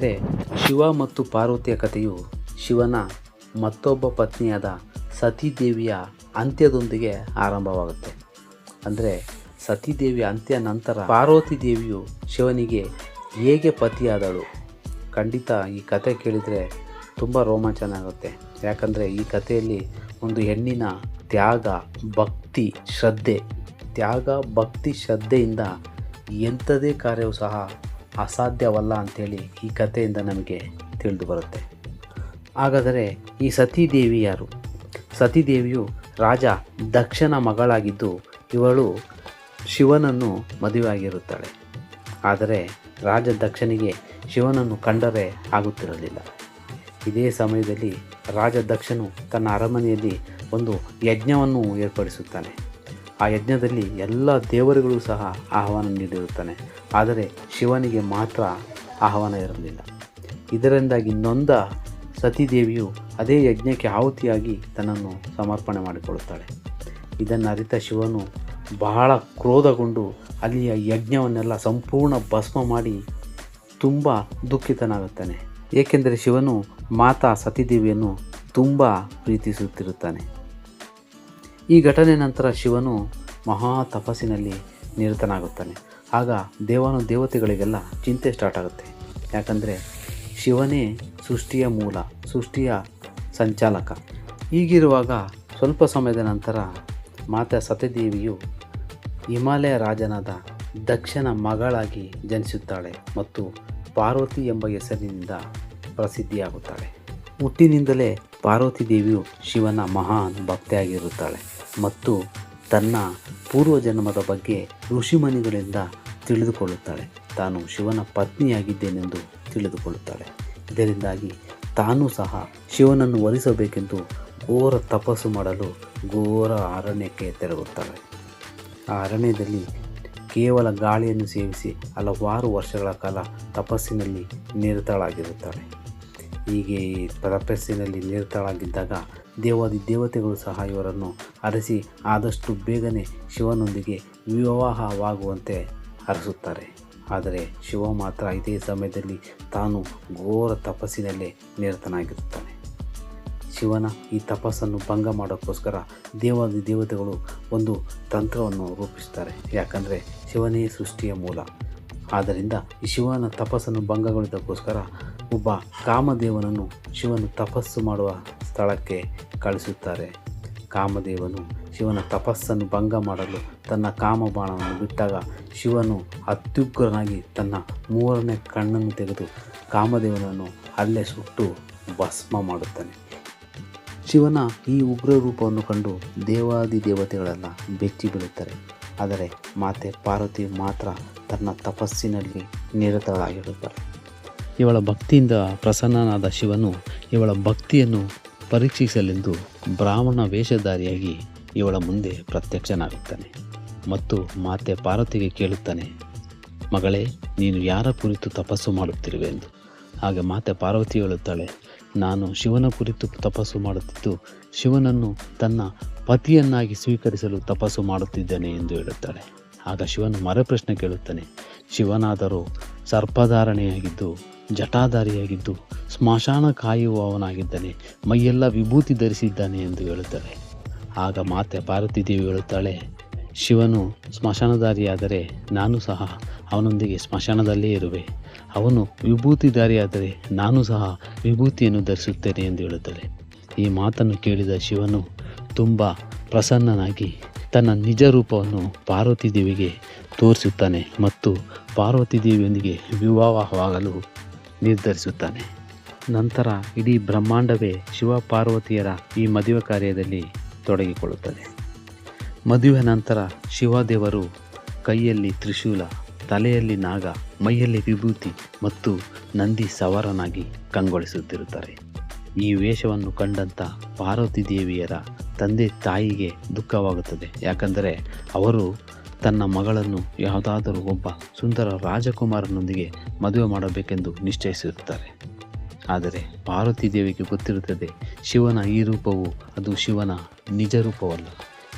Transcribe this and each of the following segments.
ಸ್ನೇಹಿತರೆ ಶಿವ ಮತ್ತು ಪಾರ್ವತಿಯ ಕಥೆಯು ಶಿವನ ಮತ್ತೊಬ್ಬ ಪತ್ನಿಯಾದ ಸತೀದೇವಿಯ ಅಂತ್ಯದೊಂದಿಗೆ ಆರಂಭವಾಗುತ್ತೆ. ಅಂದರೆ ಸತೀದೇವಿಯ ಅಂತ್ಯ ನಂತರ ಪಾರ್ವತಿ ದೇವಿಯು ಶಿವನಿಗೆ ಹೇಗೆ ಪತಿಯಾದಳು? ಖಂಡಿತ ಈ ಕತೆ ಕೇಳಿದರೆ ತುಂಬ ರೋಮಾಂಚನ ಆಗುತ್ತೆ. ಯಾಕಂದರೆ ಈ ಕಥೆಯಲ್ಲಿ ಒಂದು ಹೆಣ್ಣಿನ ತ್ಯಾಗ, ಭಕ್ತಿ, ಶ್ರದ್ಧೆ. ತ್ಯಾಗ, ಭಕ್ತಿ, ಶ್ರದ್ಧೆಯಿಂದ ಎಂಥದೇ ಕಾರ್ಯವೂ ಸಹ ಅಸಾಧ್ಯವಲ್ಲ ಅಂಥೇಳಿ ಈ ಕಥೆಯಿಂದ ನಮಗೆ ತಿಳಿದು ಬರುತ್ತೆ. ಹಾಗಾದರೆ ಈ ಸತೀದೇವಿ ಯಾರು? ಸತೀದೇವಿಯು ರಾಜ ದಕ್ಷನ ಮಗಳಾಗಿದ್ದು ಇವಳು ಶಿವನನ್ನು ಮದುವೆಯಾಗಿರುತ್ತಾಳೆ. ಆದರೆ ರಾಜ ದಕ್ಷನಿಗೆ ಶಿವನನ್ನು ಕಂಡರೆ ಆಗುತ್ತಿರಲಿಲ್ಲ. ಇದೇ ಸಮಯದಲ್ಲಿ ರಾಜ ದಕ್ಷನು ತನ್ನ ಅರಮನೆಯಲ್ಲಿ ಒಂದು ಯಜ್ಞವನ್ನು ಏರ್ಪಡಿಸುತ್ತಾನೆ. ಆ ಯಜ್ಞದಲ್ಲಿ ಎಲ್ಲ ದೇವರುಗಳು ಸಹ ಆಹ್ವಾನ ನೀಡಿರುತ್ತಾನೆ ಆದರೆ ಶಿವನಿಗೆ ಮಾತ್ರ ಆಹ್ವಾನ ಇರಲಿಲ್ಲ. ಇದರಿಂದಾಗಿ ನೊಂದ ಸತೀದೇವಿಯು ಅದೇ ಯಜ್ಞಕ್ಕೆ ಆಹುತಿಯಾಗಿ ತನ್ನನ್ನು ಸಮರ್ಪಣೆ ಮಾಡಿಕೊಳ್ಳುತ್ತಾಳೆ. ಇದನ್ನು ಅರಿತ ಶಿವನು ಬಹಳ ಕ್ರೋಧಗೊಂಡು ಅಲ್ಲಿಯ ಯಜ್ಞವನ್ನೆಲ್ಲ ಸಂಪೂರ್ಣ ಭಸ್ಮ ಮಾಡಿ ತುಂಬ ದುಃಖಿತನಾಗುತ್ತಾನೆ. ಏಕೆಂದರೆ ಶಿವನು ಮಾತಾ ಸತೀದೇವಿಯನ್ನು ತುಂಬ ಪ್ರೀತಿಸುತ್ತಿರುತ್ತಾನೆ. ಈ ಘಟನೆ ನಂತರ ಶಿವನು ಮಹಾ ತಪಸ್ಸಿನಲ್ಲಿ ನಿರತನಾಗುತ್ತಾನೆ. ಆಗ ದೇವಾನು ದೇವತೆಗಳಿಗೆಲ್ಲ ಚಿಂತೆ ಸ್ಟಾರ್ಟ್ ಆಗುತ್ತೆ. ಯಾಕಂದರೆ ಶಿವನೇ ಸೃಷ್ಟಿಯ ಮೂಲ, ಸೃಷ್ಟಿಯ ಸಂಚಾಲಕ. ಹೀಗಿರುವಾಗ ಸ್ವಲ್ಪ ಸಮಯದ ನಂತರ ಮಾತೆ ಸತ್ಯದೇವಿಯು ಹಿಮಾಲಯ ರಾಜನಾದ ದಕ್ಷನ ಮಗಳಾಗಿ ಜನಿಸುತ್ತಾಳೆ ಮತ್ತು ಪಾರ್ವತಿ ಎಂಬ ಹೆಸರಿನಿಂದ ಪ್ರಸಿದ್ಧಿಯಾಗುತ್ತಾಳೆ. ಹುಟ್ಟಿನಿಂದಲೇ ಪಾರ್ವತಿ ದೇವಿಯು ಶಿವನ ಮಹಾನ್ ಭಕ್ತೆಯಾಗಿರುತ್ತಾಳೆ ಮತ್ತು ತನ್ನ ಪೂರ್ವಜನ್ಮದ ಬಗ್ಗೆ ಋಷಿಮನಿಗಳಿಂದ ತಿಳಿದುಕೊಳ್ಳುತ್ತಾಳೆ. ತಾನು ಶಿವನ ಪತ್ನಿಯಾಗಿದ್ದೇನೆಂದು ತಿಳಿದುಕೊಳ್ಳುತ್ತಾಳೆ. ಇದರಿಂದಾಗಿ ತಾನೂ ಸಹ ಶಿವನನ್ನು ವರಿಸಬೇಕೆಂದು ಘೋರ ತಪಸ್ಸು ಮಾಡಲು ಘೋರ ಅರಣ್ಯಕ್ಕೆ ತೆರಳುತ್ತಾಳೆ. ಆ ಅರಣ್ಯದಲ್ಲಿ ಕೇವಲ ಗಾಳಿಯನ್ನು ಸೇವಿಸಿ ಹಲವಾರು ವರ್ಷಗಳ ಕಾಲ ತಪಸ್ಸಿನಲ್ಲಿ ನಿರತಳಾಗಿರುತ್ತಾಳೆ. ಹೀಗೆ ತಪಸ್ಸಿನಲ್ಲಿ ನಿರತಳಾಗಿದ್ದಾಗ ದೇವಾದಿ ದೇವತೆಗಳು ಸಹ ಇವರನ್ನು ಅರಸಿ ಆದಷ್ಟು ಬೇಗನೆ ಶಿವನೊಂದಿಗೆ ವಿವಾಹವಾಗುವಂತೆ ಅರಸುತ್ತಾರೆ. ಆದರೆ ಶಿವ ಮಾತ್ರ ಇದೇ ಸಮಯದಲ್ಲಿ ತಾನು ಘೋರ ತಪಸ್ಸಿನಲ್ಲೇ ನಿರತನಾಗಿರುತ್ತಾನೆ. ಶಿವನ ಈ ತಪಸ್ಸನ್ನು ಭಂಗ ಮಾಡೋಕ್ಕೋಸ್ಕರ ದೇವಾದಿ ದೇವತೆಗಳು ಒಂದು ತಂತ್ರವನ್ನು ರೂಪಿಸುತ್ತಾರೆ. ಯಾಕಂದರೆ ಶಿವನೇ ಸೃಷ್ಟಿಯ ಮೂಲ. ಆದ್ದರಿಂದ ಈ ಶಿವನ ತಪಸ್ಸನ್ನು ಭಂಗಗೊಳಿಸೋಕ್ಕೋಸ್ಕರ ಒಬ್ಬ ಕಾಮದೇವನನ್ನು ಶಿವನು ತಪಸ್ಸು ಮಾಡುವ ಸ್ಥಳಕ್ಕೆ ಕಳಿಸುತ್ತಾರೆ. ಕಾಮದೇವನು ಶಿವನ ತಪಸ್ಸನ್ನು ಭಂಗ ಮಾಡಲು ತನ್ನ ಕಾಮಬಾಣವನ್ನು ಬಿಟ್ಟಾಗ ಶಿವನು ಅತ್ಯುಗ್ರನಾಗಿ ತನ್ನ ಮೂರನೇ ಕಣ್ಣನ್ನು ತೆಗೆದು ಕಾಮದೇವನನ್ನು ಅಲ್ಲೇ ಸುಟ್ಟು ಭಸ್ಮ ಮಾಡುತ್ತಾನೆ. ಶಿವನ ಈ ಉಗ್ರ ರೂಪವನ್ನು ಕಂಡು ದೇವಾದಿ ದೇವತೆಗಳೆಲ್ಲ ಬೆಚ್ಚಿ ಬೀಳುತ್ತಾರೆ. ಆದರೆ ಮಾತೆ ಪಾರ್ವತಿ ಮಾತ್ರ ತನ್ನ ತಪಸ್ಸಿನಲ್ಲಿ ನಿರತಳಾಗಿರುತ್ತಾಳೆ ಇವಳ ಭಕ್ತಿಯಿಂದ ಪ್ರಸನ್ನನಾದ ಶಿವನು ಇವಳ ಭಕ್ತಿಯನ್ನು ಪರೀಕ್ಷಿಸಲೆಂದು ಬ್ರಾಹ್ಮಣ ವೇಷಧಾರಿಯಾಗಿ ಇವಳ ಮುಂದೆ ಪ್ರತ್ಯಕ್ಷನಾಗುತ್ತಾನೆ ಮತ್ತು ಮಾತೆ ಪಾರ್ವತಿಗೆ ಕೇಳುತ್ತಾನೆ, ಮಗಳೇ, ನೀನು ಯಾರ ಕುರಿತು ತಪಸ್ಸು ಮಾಡುತ್ತಿರುವೆ? ಎಂದು. ಆಗ ಮಾತೆ ಪಾರ್ವತಿ ಹೇಳುತ್ತಾಳೆ, ನಾನು ಶಿವನ ಕುರಿತು ತಪಸ್ಸು ಮಾಡುತ್ತಿದ್ದು, ಶಿವನನ್ನು ತನ್ನ ಪತಿಯನ್ನಾಗಿ ಸ್ವೀಕರಿಸಲು ತಪಸ್ಸು ಮಾಡುತ್ತಿದ್ದೇನೆ ಎಂದು ಹೇಳುತ್ತಾಳೆ. ಆಗ ಶಿವನು ಮರಪ್ರಶ್ನೆ ಕೇಳುತ್ತಾನೆ, ಶಿವನಾದರೂ ಸರ್ಪಧಾರಣೆಯಾಗಿದ್ದು ಜಟಾಧಾರಿಯಾಗಿದ್ದು ಸ್ಮಶಾನ ಕಾಯುವವನಾಗಿದ್ದಾನೆ ಮೈಯೆಲ್ಲ ವಿಭೂತಿ ಧರಿಸಿದ್ದಾನೆ ಎಂದು ಹೇಳುತ್ತಾಳೆ ಆಗ ಮಾತೆ ಪಾರ್ವತಿ ದೇವಿ ಹೇಳುತ್ತಾಳೆ, ಶಿವನು ಸ್ಮಶಾನಧಾರಿಯಾದರೆ ನಾನು ಸಹ ಅವನೊಂದಿಗೆ ಸ್ಮಶಾನದಲ್ಲೇ ಇರುವೆ. ಅವನು ವಿಭೂತಿಧಾರಿಯಾದರೆ ನಾನು ಸಹ ವಿಭೂತಿಯನ್ನು ಧರಿಸುತ್ತೇನೆ ಎಂದು ಹೇಳುತ್ತಾಳೆ ಈ ಮಾತನ್ನು ಕೇಳಿದ ಶಿವನು ತುಂಬ ಪ್ರಸನ್ನನಾಗಿ ತನ್ನ ನಿಜ ರೂಪವನ್ನು ಪಾರ್ವತಿ ದೇವಿಗೆ ತೋರಿಸುತ್ತಾನೆ ಮತ್ತು ಪಾರ್ವತಿ ದೇವಿಯೊಂದಿಗೆ ವಿವಾಹವಾಗಲು ನಿರ್ಧರಿಸುತ್ತಾನೆ. ನಂತರ ಇಡೀ ಬ್ರಹ್ಮಾಂಡವೇ ಶಿವ ಪಾರ್ವತಿಯರ ಈ ಮದುವೆ ಕಾರ್ಯದಲ್ಲಿ ತೊಡಗಿಕೊಳ್ಳುತ್ತದೆ. ಮದುವೆ ನಂತರ ಶಿವದೇವರು ಕೈಯಲ್ಲಿ ತ್ರಿಶೂಲ, ತಲೆಯಲ್ಲಿ ನಾಗ, ಮೈಯಲ್ಲಿ ವಿಭೂತಿ ಮತ್ತು ನಂದಿ ಸವಾರನಾಗಿ ಕಂಗೊಳಿಸುತ್ತಿರುತ್ತಾರೆ. ಈ ವೇಷವನ್ನು ಕಂಡಂಥ ಪಾರ್ವತಿ ದೇವಿಯರ ತಂದೆ ತಾಯಿಗೆ ದುಃಖವಾಗುತ್ತದೆ. ಯಾಕಂದರೆ ಅವರು ತನ್ನ ಮಗಳನ್ನು, ಯಾವುದಾದರೂ ಒಬ್ಬ ಸುಂದರ ರಾಜಕುಮಾರನೊಂದಿಗೆ ಮದುವೆ ಮಾಡಬೇಕೆಂದು ನಿಶ್ಚಯಿಸಿರುತ್ತಾರೆ. ಆದರೆ ಪಾರ್ವತಿ ದೇವಿಗೆ ಗೊತ್ತಿರುತ್ತದೆ, ಶಿವನ ಈ ರೂಪವು ಅದು ಶಿವನ ನಿಜ ರೂಪವಲ್ಲ.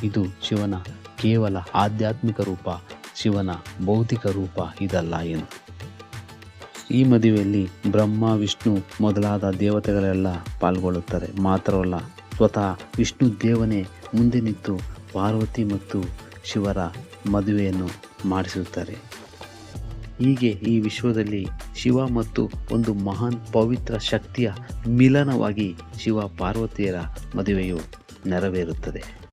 ಇದು ಶಿವನ ಕೇವಲ ಆಧ್ಯಾತ್ಮಿಕ ರೂಪ, ಶಿವನ ಭೌತಿಕ ರೂಪ ಇದಲ್ಲ ಎಂದು. ಈ ಮದುವೆಯಲ್ಲಿ ಬ್ರಹ್ಮ, ವಿಷ್ಣು ಮೊದಲಾದ ದೇವತೆಗಳೆಲ್ಲ ಪಾಲ್ಗೊಳ್ಳುತ್ತಾರೆ. ಮಾತ್ರವಲ್ಲ, ಸ್ವತಃ ವಿಷ್ಣು ದೇವನೇ ಮುಂದೆ ನಿಂತು ಪಾರ್ವತಿ ಮತ್ತು ಶಿವರ ಮದುವೆಯನ್ನು ಮಾಡಿಸುತ್ತಾರೆ. ಹೀಗೆ ಈ ವಿಶ್ವದಲ್ಲಿ ಶಿವ ಮತ್ತು ಒಂದು ಮಹಾನ್ ಪವಿತ್ರ ಶಕ್ತಿಯ ಮಿಲನವಾಗಿ ಶಿವ ಪಾರ್ವತಿಯರ ಮದುವೆಯು ನೆರವೇರುತ್ತದೆ.